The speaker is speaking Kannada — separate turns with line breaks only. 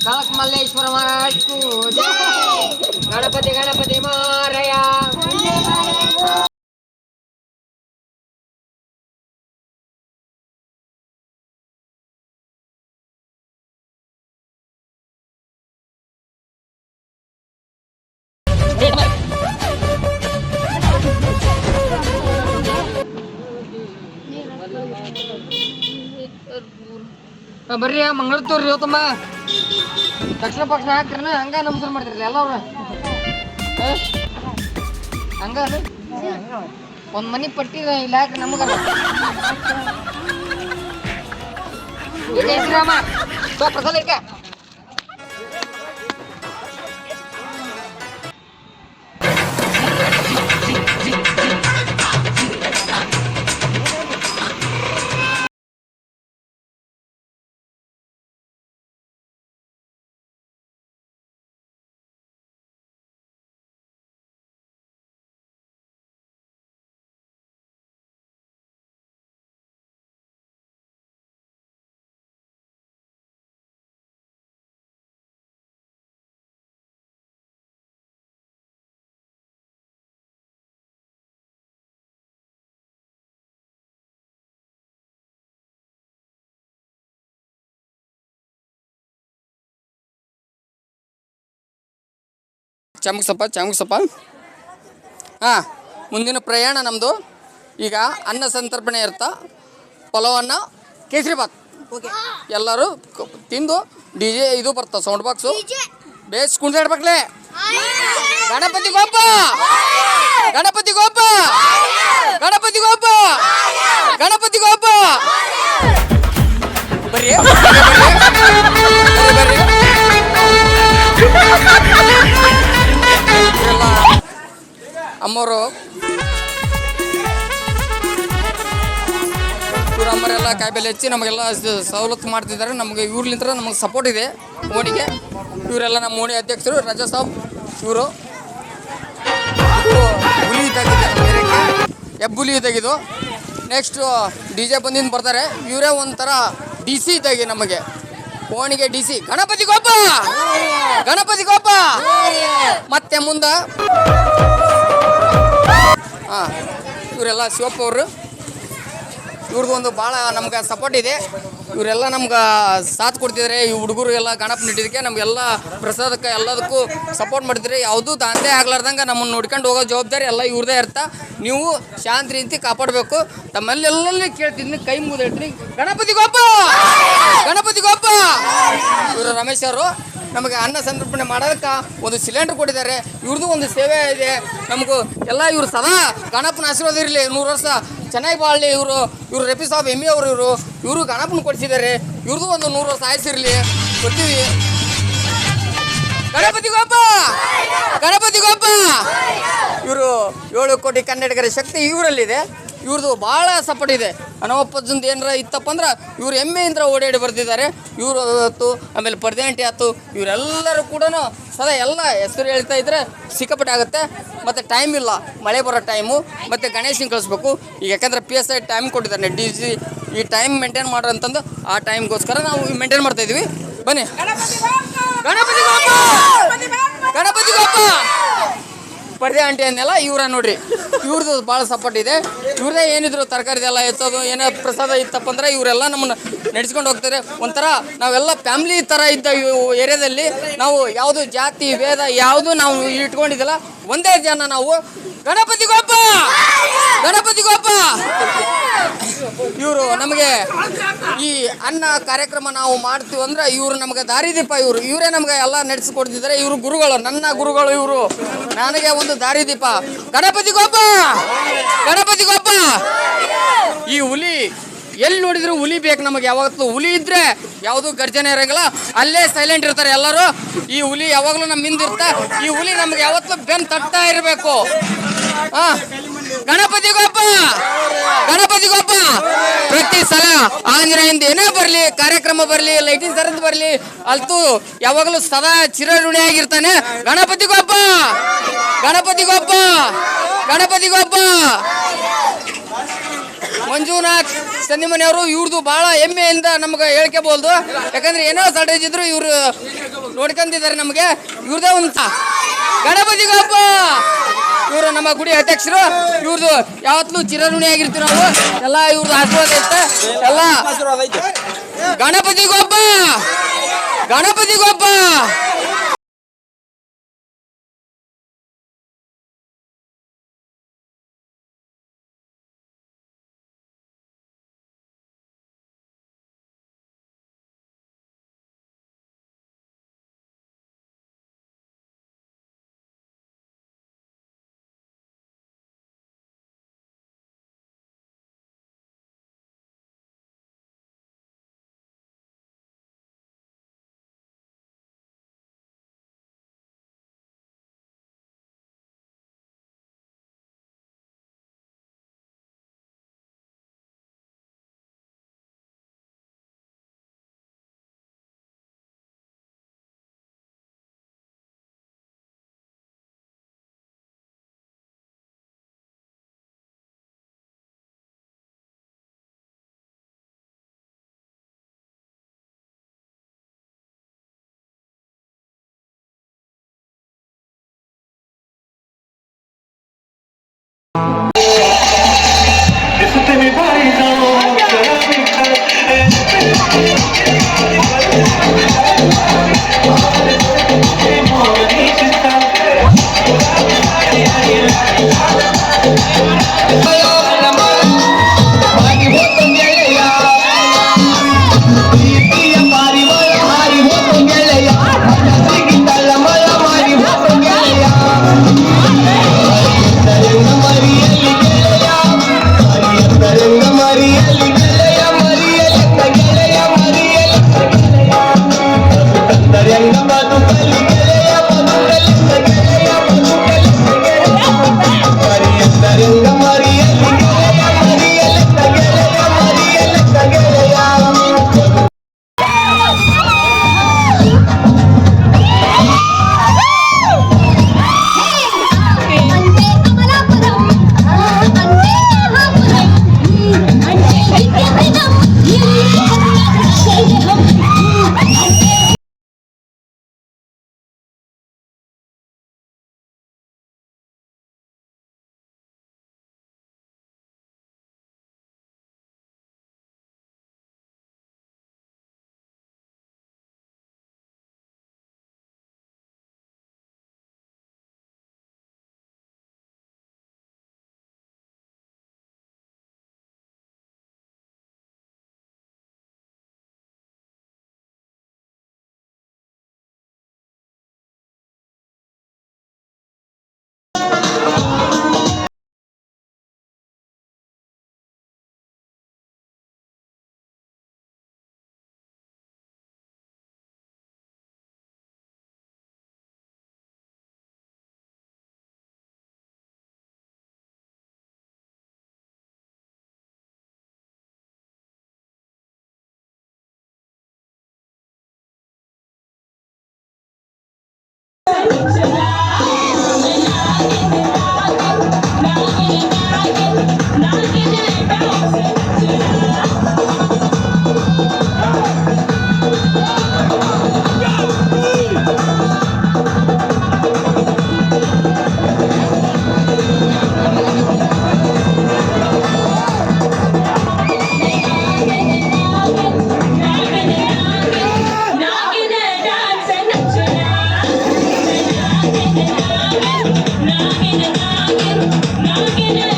ಕಳಕ್ ಮಲ್ಲೇಶ್ವರ ಮಹಾರಾಜ್ ಕೂ ಜೈ. ಗಣಪತಿ ಗಣಪತಿ ಮಾರಯ ಆ, ಬರ್ರಿ ಮಂಗಳೂರು ಇವತ್ತಮ್ಮ. ದಕ್ಷಿಣ ಪಕ್ಷ ಹಾಕ್ತಿರನ, ಹಂಗ ನಮಸ್ಕಾರ ಮಾಡ್ತಿರಲ್ಲ ಎಲ್ಲವ್ರ ಹಂಗ? ಒಂದ್ ಮನಿ ಪಟ್ಟಿ ಇಲ್ಲ ಹಾಕ್ರಿ ನಮಗ. ಪ್ರಸಾದ
ಚಮಕ್ಸಪ್ಪ ಚಮಕ್ಸಪ್ಪ ಹಾಂ ಮುಂದಿನ ಪ್ರಯಾಣ ನಮ್ಮದು ಈಗ ಅನ್ನ ಸಂತರ್ಪಣೆ ಇರ್ತಾ. ಪಲಾವನ್ನ ಕೇಸರಿ ಬಾತ್ ಎಲ್ಲರೂ ತಿಂದು ಡಿ ಜೆ ಇದು ಬರ್ತಾವ ಸೌಂಡ್ ಬಾಕ್ಸು. ಬೇಸ್ ಕುಣಿದಾಡ್ಬೇಕ್ಲೆ ಗಣಪತಿ ಗೋಪ. ಗಣಪತಿ ಗೋಪ. ಗಣಪತಿ ಗೋಪ. ಗಣಪತಿ ಗೋಪ. ಬರೀ ಬರ್ರಿ, ಅಮ್ಮವರು ಇವ್ರ ಅಮ್ಮರೆಲ್ಲ ಕಾಯಿಪಲ್ಲೆ ಹೆಚ್ಚಿ ನಮಗೆಲ್ಲ ಸವಲತ್ತು ಮಾಡ್ತಿದ್ದಾರೆ. ನಮಗೆ ಇವ್ರಲಿಂತ್ರ ನಮಗೆ ಸಪೋರ್ಟ್ ಇದೆ. ಓಣಿಗೆ. ಇವರೆಲ್ಲ ನಮ್ಮ ಓಣಿ ಅಧ್ಯಕ್ಷರು, ರಜಾ ಸಾಬ್ ಇವರು. ಹುಲಿ ತೆಗಿದೆ ಹೆಬ್ಬುಲಿ ತೆಗೆದು. ನೆಕ್ಸ್ಟು ಡಿ ಜೆ ಬಂದಿಂದ ಬರ್ತಾರೆ. ಇವರೇ ಒಂಥರ ಡಿ ಸಿ ತೆಗಿ ನಮಗೆ. ಓಣಿಗೆ ಡಿ ಸಿ. ಗಣಪತಿ ಗೋಪ! ಗಣಪತಿ ಗೋಪ! ಮತ್ತೆ ಮುಂದೆ ಹಾಂ, ಇವರೆಲ್ಲ ಶಿವಪ್ಪ ಅವರು. ಇವ್ರದ್ದು ಒಂದು ಭಾಳ ನಮ್ಗೆ ಸಪೋರ್ಟ್ ಇದೆ. ಇವರೆಲ್ಲ ನಮ್ಗೆ ಸಾಥ್ ಕೊಡ್ತಿದ್ದಾರೆ ಈ ಹುಡುಗರು ಎಲ್ಲ ಗಣಪತಿ ನಿಟ್ಟಿದ್ದಕ್ಕೆ ನಮಗೆಲ್ಲ ಪ್ರಸಾದಕ್ಕೆ ಎಲ್ಲದಕ್ಕೂ ಸಪೋರ್ಟ್ ಮಾಡ್ತಿದ್ರೆ ಯಾವುದೂ ದಾಂಧೆ ಆಗ್ಲಾರ್ದಂಗೆ ನಮ್ಮನ್ನು ನೋಡ್ಕೊಂಡು ಹೋಗೋ ಜವಾಬ್ದಾರಿ ಎಲ್ಲ ಇವ್ರದೇ ಇರ್ತಾ. ನೀವು ಶಾಂತಿ ರೀತಿ ಕಾಪಾಡಬೇಕು. ತಮ್ಮಲ್ಲೆಲ್ಲಲ್ಲಿ ಕೇಳ್ತಿದ್ದೀನಿ, ಕೈ ಮುಗಿದು ಹೇಳ್ತೀನಿ. ಗಣಪತಿ ಗೋಪ! ಗಣಪತಿ ಗೋಪ! ಇವರು ರಮೇಶ್ ಅವರು. ನಮಗೆ ಅನ್ನ ಸಂತರ್ಪಣೆ ಮಾಡೋದಕ್ಕೆ ಒಂದು ಸಿಲಿಂಡರ್ ಕೊಟ್ಟಿದ್ದಾರೆ. ಇವ್ರದ್ದು ಒಂದು ಸೇವೆ ಇದೆ. ನಮಗೂ ಎಲ್ಲ ಇವರು ಸದಾ ಗಣಪನ ಆಶೀರ್ವಾದ ಇರಲಿ. ನೂರು ವರ್ಷ ಚೆನ್ನಾಗಿ ಬಾಳಲಿ ಇವರು ಇವರು ರೆಪಿ ಸಾಬ್ ಎಮ್ಮಿ ಅವರು ಇವರು ಇವರು ಗಣಪನ ಕೊಡಿಸಿದ್ದಾರೆ. ಇವ್ರದ್ದು ಒಂದು ನೂರು ವರ್ಷ ಆಯ್ಸಿರಲಿ ಕೊಡ್ತೀವಿ. ಗಣಪತಿ ಗೋಪ! ಗಣಪತಿ ಗೋಪ! ಇವರು ಏಳು ಕೋಟಿ ಕನ್ನಡಿಗರ ಶಕ್ತಿ ಇವರಲ್ಲಿದೆ. ಇವ್ರದ್ದು ಭಾಳ ಸಪೋರ್ಟ್ ಇದೆ. ಹನುಮಪ್ಪಜ್ಜಂದು ಏನಾರ ಇತ್ತಪ್ಪ ಅಂದ್ರೆ ಇವ್ರು ಹೆಮ್ಮೆಯಿಂದ ಓಡಾಡಿ ಬರ್ತಿದ್ದಾರೆ ಇವರು ಆಯ್ತು ಆಮೇಲೆ ಪರ್ದೆಂಟಿ ಆಯ್ತು. ಇವರೆಲ್ಲರೂ ಕೂಡ ಸದಾ ಎಲ್ಲ ಹೆಸರು ಹೇಳ್ತಾ ಇದ್ರೆ ಸಿಕ್ಕಾಪಟ್ಟೆ ಆಗುತ್ತೆ. ಮತ್ತು ಟೈಮ್ ಇಲ್ಲ. ಮಳೆ ಬರೋ ಟೈಮು ಮತ್ತು ಗಣೇಶನ್ ಕಳಿಸ್ಬೇಕು. ಈಗ ಯಾಕಂದ್ರೆ ಪಿ ಎಸ್ ಐ ಟೈಮ್ ಕೊಟ್ಟಿದ್ದಾರೆ. ಡಿ ಜಿ ಈ ಟೈಮ್ ಮೇಂಟೈನ್ ಮಾಡ್ರಿ ಅಂತಂದು ಆ ಟೈಮ್ಗೋಸ್ಕರ ನಾವು ಮೇಂಟೈನ್ ಮಾಡ್ತಾ ಇದೀವಿ. ಬನ್ನಿ. ಗಣಪತಿ ಗಣಪತಿ ಪರ್ದೆ ಆಂಟಿ ಅನ್ನೆಲ್ಲ ಇವರ ನೋಡ್ರಿ. ಇವ್ರದ್ದು ಭಾಳ ಸಪೋರ್ಟ್ ಇದೆ. ಇವ್ರದೇ ಏನಿದ್ರು ತರಕಾರಿದೆಲ್ಲ ಎತ್ತೋದು, ಏನೇ ಪ್ರಸಾದ ಇತ್ತಪ್ಪ ಅಂದ್ರೆ ಇವರೆಲ್ಲ ನಮ್ಮನ್ನ ನಡೆಸ್ಕೊಂಡು ಹೋಗ್ತಾರೆ. ಒಂಥರ ನಾವೆಲ್ಲ ಫ್ಯಾಮ್ಲಿ ಥರ ಇದ್ದ ಏರಿಯಾದಲ್ಲಿ ನಾವು ಯಾವುದು ಜಾತಿ, ಭೇದ ಯಾವುದು ನಾವು ಇಟ್ಕೊಂಡಿದ್ದಿಲ್ಲ. ಒಂದೇ ಜನ ನಾವು, ಗಣಪತಿ ಗೋಪ! ಗಣಪತಿ ಗೋಪ! ಇವರು ನಮಗೆ ಈ ಅನ್ನ ಕಾರ್ಯಕ್ರಮ ನಾವು ಮಾಡ್ತೀವಿ ಅಂದ್ರೆ ಇವರು ನಮಗೆ ದಾರಿದೀಪ ಇವರು. ಇವರೇ ನಮಗೆ ಎಲ್ಲ ನಡೆಸಿಕೊಡ್ತಿದ್ದಾರೆ ಇವರು ಗುರುಗಳು, ನನ್ನ ಗುರುಗಳು ಇವರು. ನನಗೆ ಒಂದು ದಾರಿದೀಪ ಗಣಪತಿ ಗೊಬ್ಬ! ಗಣಪತಿ ಗೊಬ್ಬ! ಈ ಹುಲಿ, ಎಲ್ಲಿ ನೋಡಿದ್ರು ಹುಲಿ ಬೇಕು ನಮಗೆ. ಯಾವತ್ತು ಹುಲಿ ಇದ್ರೆ ಯಾವುದು ಗರ್ಜನೆ ಇರಂಗಿಲ್ಲ. ಅಲ್ಲೇ ಸೈಲೆಂಟ್ ಇರ್ತಾರೆ ಎಲ್ಲರೂ. ಈ ಹುಲಿ ಯಾವಾಗಲೂ ನಮ್ಮ ಹಿಂದಿರ್ತಾ ಈ ಹುಲಿ ನಮ್ಗೆ ಯಾವತ್ತೂ ಬೆನ್ ತಟ್ತಾ ಇರಬೇಕು. ಹಾ ಗಣಪತಿ ಗೊಬ್ಬ ಗಣಪತಿ ಗೊಬ್ಬ ಪ್ರತಿ ಸಲ ಆಂಜನೇಯಿಂದ ಏನೇ ಬರಲಿ, ಕಾರ್ಯಕ್ರಮ ಬರಲಿ ಲೈಟಿಂಗ್ ತರದ್ ಬರಲಿ, ಅಲ್ತು ಯಾವಾಗಲೂ ಸದಾ ಚಿರಋಣಿಯಾಗಿರ್ತಾನೆ. ಗಣಪತಿ ಗೊಬ್ಬ ಗಣಪತಿ ಗೊಬ್ಬ ಗಣಪತಿ ಗೊಬ್ಬ ಮಂಜುನಾಥ್ ಸಂದಿಮನೆಯವರು ಇವ್ರದ್ದು ಬಹಳ ಹೆಮ್ಮೆಯಿಂದ ನಮ್ಗೆ ಹೇಳ್ಕೋಬಹುದು ಯಾಕಂದ್ರೆ ಏನೋ ಸಡೇಜ್ ಇದ್ರು ಇವ್ರು ನೋಡ್ಕೊಂತಿದ್ದಾರೆ ನಮಗೆ. ಇವ್ರದೇ ಒಂದು ಗಣಪತಿ ಗೋಪ ಇವರು ನಮ್ಮ ಗುಡಿ ಅಧ್ಯಕ್ಷರು ಇವ್ರದ್ದು ಯಾವತ್ತೂ ಚಿರಋಣಿ ಆಗಿರ್ತೀವಿ ನಾವು. ಎಲ್ಲ ಇವ್ರದ್ದು ಆಶೀರ್ವಾದ ಇರುತ್ತೆ. ಎಲ್ಲ ಗಣಪತಿ ಗಣಪತಿಗೊಬ್ಬ ಗಣಪತಿ Corinthians!